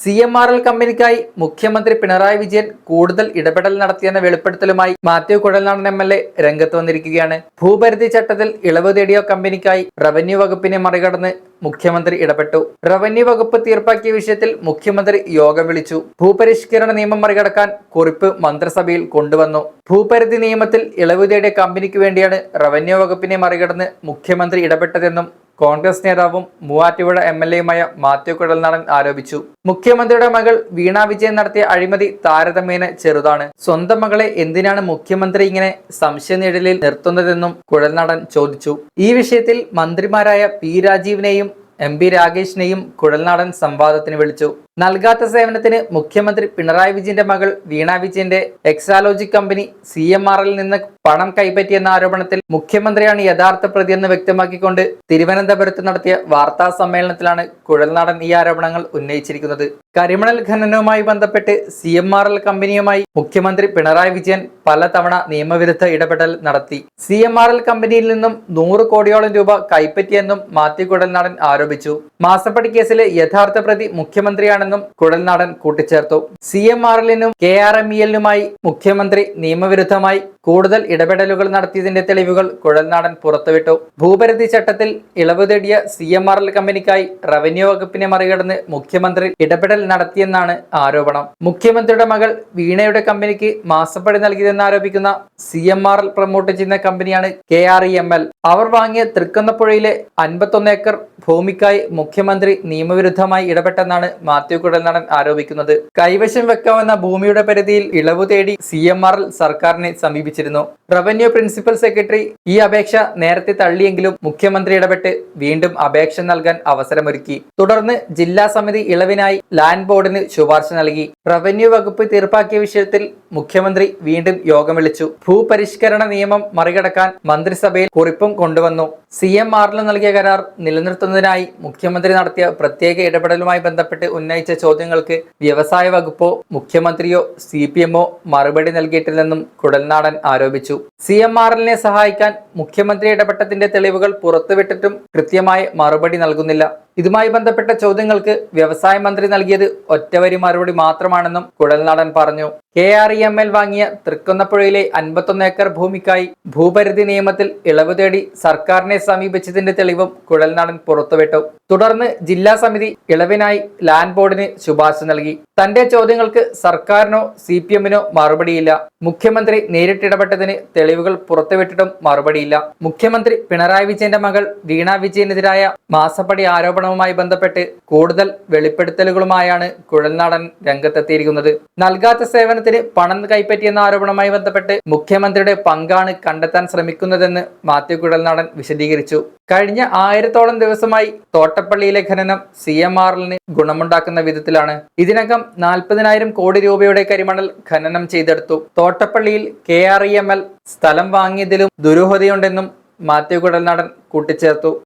C M R L കമ്പനിക്കായി മുഖ്യമന്ത്രി പിണറായി വിജയൻ കൂടുതൽ ഇടപെടൽ നടത്തിയെന്ന വെളിപ്പെടുത്തലുമായി Mathew Kuzhalnadan M L A രംഗത്ത് വന്നിരിക്കുകയാണ്. ഭൂപരിധി ചട്ടത്തിൽ ഇളവ് തേടിയ കമ്പനിക്കായി റവന്യൂ വകുപ്പിനെ മറികടന്ന് മുഖ്യമന്ത്രി ഇടപെട്ടു. റവന്യൂ വകുപ്പ് തീർപ്പാക്കിയ വിഷയത്തിൽ മുഖ്യമന്ത്രി യോഗം വിളിച്ചു. ഭൂപരിഷ്കരണ നിയമം മറികടക്കാൻ കുറിപ്പ് മന്ത്രിസഭയിൽ കൊണ്ടുവന്നു. ഭൂപരിധി നിയമത്തിൽ ഇളവ് തേടിയ കമ്പനിക്ക് വേണ്ടിയാണ് റവന്യൂ വകുപ്പിനെ മറികടന്ന് മുഖ്യമന്ത്രി ഇടപെട്ടതെന്നും കോൺഗ്രസ് നേതാവും മൂവാറ്റുപുഴ എം എൽ എയുമായ മാത്യു കുഴൽനാടൻ ആരോപിച്ചു. മുഖ്യമന്ത്രിയുടെ മകൾ വീണ വിജയൻ നടത്തിയ അഴിമതി താരതമ്യേന ചെറുതാണ്. സ്വന്തം മകളെ എന്തിനാണ് മുഖ്യമന്ത്രി ഇങ്ങനെ സംശയനിഴലിൽ നിർത്തുന്നതെന്നും കുഴൽനാടൻ ചോദിച്ചു. ഈ വിഷയത്തിൽ മന്ത്രിമാരായ പി രാജീവിനെയും എം പി രാകേഷിനെയും കുഴൽനാടൻ സംവാദത്തിന് വിളിച്ചു. നൽകാത്ത സേവനത്തിന് മുഖ്യമന്ത്രി പിണറായി വിജയന്റെ മകൾ വീണ വിജയന്റെ എക്സാലോജി കമ്പനി സി എം നിന്ന് പണം കൈപ്പറ്റിയെന്ന ആരോപണത്തിൽ മുഖ്യമന്ത്രിയാണ് യഥാർത്ഥ പ്രതിയെന്ന് വ്യക്തമാക്കിക്കൊണ്ട് തിരുവനന്തപുരത്ത് നടത്തിയ വാർത്താ സമ്മേളനത്തിലാണ് കുഴൽനാടൻ ഈ ആരോപണങ്ങൾ ഉന്നയിച്ചിരിക്കുന്നത്. കരിമണൽ ഖനനവുമായി ബന്ധപ്പെട്ട് സി എം ആർ എൽ കമ്പനിയുമായി മുഖ്യമന്ത്രി പിണറായി വിജയൻ പലതവണ നിയമവിരുദ്ധ ഇടപെടൽ നടത്തി. സി എം ആർ എൽ കമ്പനിയിൽ നിന്നും നൂറ് കോടിയോളം രൂപ കൈപ്പറ്റിയെന്നും മാത്യു കുഴൽനാടൻ ആരോപിച്ചു. മാസപ്പടി കേസിലെ യഥാർത്ഥ പ്രതി മുഖ്യമന്ത്രിയാണെന്നും കുഴൽനാടൻ കൂട്ടിച്ചേർത്തു. സി എം ആർ എല്ലിനും കെ ആർ എം ഇ എല്ലിനുമായി മുഖ്യമന്ത്രി നിയമവിരുദ്ധമായി കൂടുതൽ ഇടപെടലുകൾ നടത്തിയതിന്റെ തെളിവുകൾ കുഴൽനാടൻ പുറത്തുവിട്ടു. ഭൂപരിധി ചട്ടത്തിൽ ഇളവ് തേടിയ സി എം ആർ എൽ കമ്പനിക്കായി റവന്യൂ വകുപ്പിനെ മറികടന്ന് മുഖ്യമന്ത്രി ഇടപെടൽ നടത്തിയെന്നാണ് ആരോപണം. മുഖ്യമന്ത്രിയുടെ മകൾ വീണയുടെ കമ്പനിക്ക് മാസപ്പടി നൽകിയതെന്ന് ആരോപിക്കുന്ന C M R L promote ചെയ്യുന്ന കമ്പനിയാണ് K R E M L അവർ വാങ്ങിയ തൃക്കുന്നപ്പുഴയിലെ അൻപത്തൊന്ന് ഏക്കർ ഭൂമിക്കായി മുഖ്യമന്ത്രി നിയമവിരുദ്ധമായി ഇടപെട്ടെന്നാണ് മാത്യു കുഴൽനാടൻ ആരോപിക്കുന്നത്. കൈവശം വെക്കാവുന്ന ഭൂമിയുടെ പരിധിയിൽ ഇളവ് തേടി സി എം ആർ എൽ സർക്കാരിനെ സമീപിച്ചിരുന്നു റവന്യൂ പ്രിൻസിപ്പൽ സെക്രട്ടറി ഈ അപേക്ഷ നേരത്തെ തള്ളിയെങ്കിലും മുഖ്യമന്ത്രി ഇടപെട്ട് വീണ്ടും അപേക്ഷ നൽകാൻ അവസരമൊരുക്കി. തുടർന്ന് ജില്ലാ സമിതി ഇളവിനായി ലാൻഡ് ബോർഡിന് ശുപാർശ നൽകി. റവന്യൂ വകുപ്പ് തീർപ്പാക്കിയ വിഷയത്തിൽ മുഖ്യമന്ത്രി വീണ്ടും യോഗം വിളിച്ചു. ഭൂപരിഷ്കരണ നിയമം മറികടക്കാൻ മന്ത്രിസഭയിൽ കുറിപ്പും കൊണ്ടുവന്നു. സി എം ആറിൽ നൽകിയ കരാർ നിലനിർത്തുന്നതിനായി മുഖ്യമന്ത്രി നടത്തിയ പ്രത്യേക ഇടപെടലുമായി ബന്ധപ്പെട്ട് ഉന്നയിച്ച ചോദ്യങ്ങൾക്ക് വ്യവസായ വകുപ്പോ മുഖ്യമന്ത്രിയോ സി പി എമ്മോ മറുപടി നൽകിയിട്ടില്ലെന്നും കുടൽനാടൻ ആരോപിച്ചു. സി എം ആർ എല്ലിനെ സഹായിക്കാൻ മുഖ്യമന്ത്രി ഇടപെട്ടതിന്റെ തെളിവുകൾ പുറത്തുവിട്ടിട്ടും കൃത്യമായി മറുപടി നൽകുന്നില്ല. ഇതുമായി ബന്ധപ്പെട്ട ചോദ്യങ്ങൾക്ക് വ്യവസായ മന്ത്രി നൽകിയത് ഒറ്റവരി മറുപടി മാത്രമാണെന്നും കുഴൽനാടൻ പറഞ്ഞു. K R E M L വാങ്ങിയ തൃക്കുന്നപ്പുഴയിലെ അൻപത്തൊന്ന് ഏക്കർ ഭൂമിക്കായി ഭൂപരിധി നിയമത്തിൽ ഇളവ് തേടി സർക്കാരിനെ സമീപിച്ചതിന്റെ തെളിവും കുഴൽനാടൻ പുറത്തുവിട്ടു. തുടർന്ന് ജില്ലാ സമിതി ഇളവിനായി ലാൻഡ് ബോർഡിന് ശുപാർശ നൽകി. തന്റെ ചോദ്യങ്ങൾക്ക് സർക്കാരിനോ സി പി എമ്മിനോ മറുപടിയില്ല. മുഖ്യമന്ത്രി നേരിട്ടിടപെട്ടതിന് തെളിവുകൾ പുറത്തുവിട്ടിട്ടും മറുപടിയില്ല. മുഖ്യമന്ത്രി പിണറായി വിജയന്റെ മകൾ വീണ വിജയനെതിരായ മാസപ്പടി ആരോപണവുമായി ബന്ധപ്പെട്ട് കൂടുതൽ വെളിപ്പെടുത്തലുകളുമായാണ് കുഴൽനാടൻ രംഗത്തെത്തിയിരിക്കുന്നത്. നൽകാത്ത സേവനത്തിന് പണം കൈപ്പറ്റിയെന്ന ആരോപണവുമായി ബന്ധപ്പെട്ട് മുഖ്യമന്ത്രിയുടെ പങ്കാണ് കണ്ടെത്താൻ ശ്രമിക്കുന്നതെന്ന് മാത്യു കുഴൽനാടൻ വിശദീകരിച്ചു. കഴിഞ്ഞ ആയിരത്തോളം ദിവസമായി തോട്ടപ്പള്ളിയിലെ ഖനനം സി എം ആറിന് ഗുണമുണ്ടാക്കുന്ന വിധത്തിലാണ്. ഇതിനകം നാൽപ്പതിനായിരം കോടി രൂപയുടെ കരിമണൽ ഖനനം ചെയ്തെടുത്തു. തോട്ടപ്പള്ളിയിൽ K R E M L സ്ഥലം വാങ്ങിയതിലും ദുരൂഹതയുണ്ടെന്നും മാത്യു കുടൽനാടൻ കൂട്ടിച്ചേർത്തു.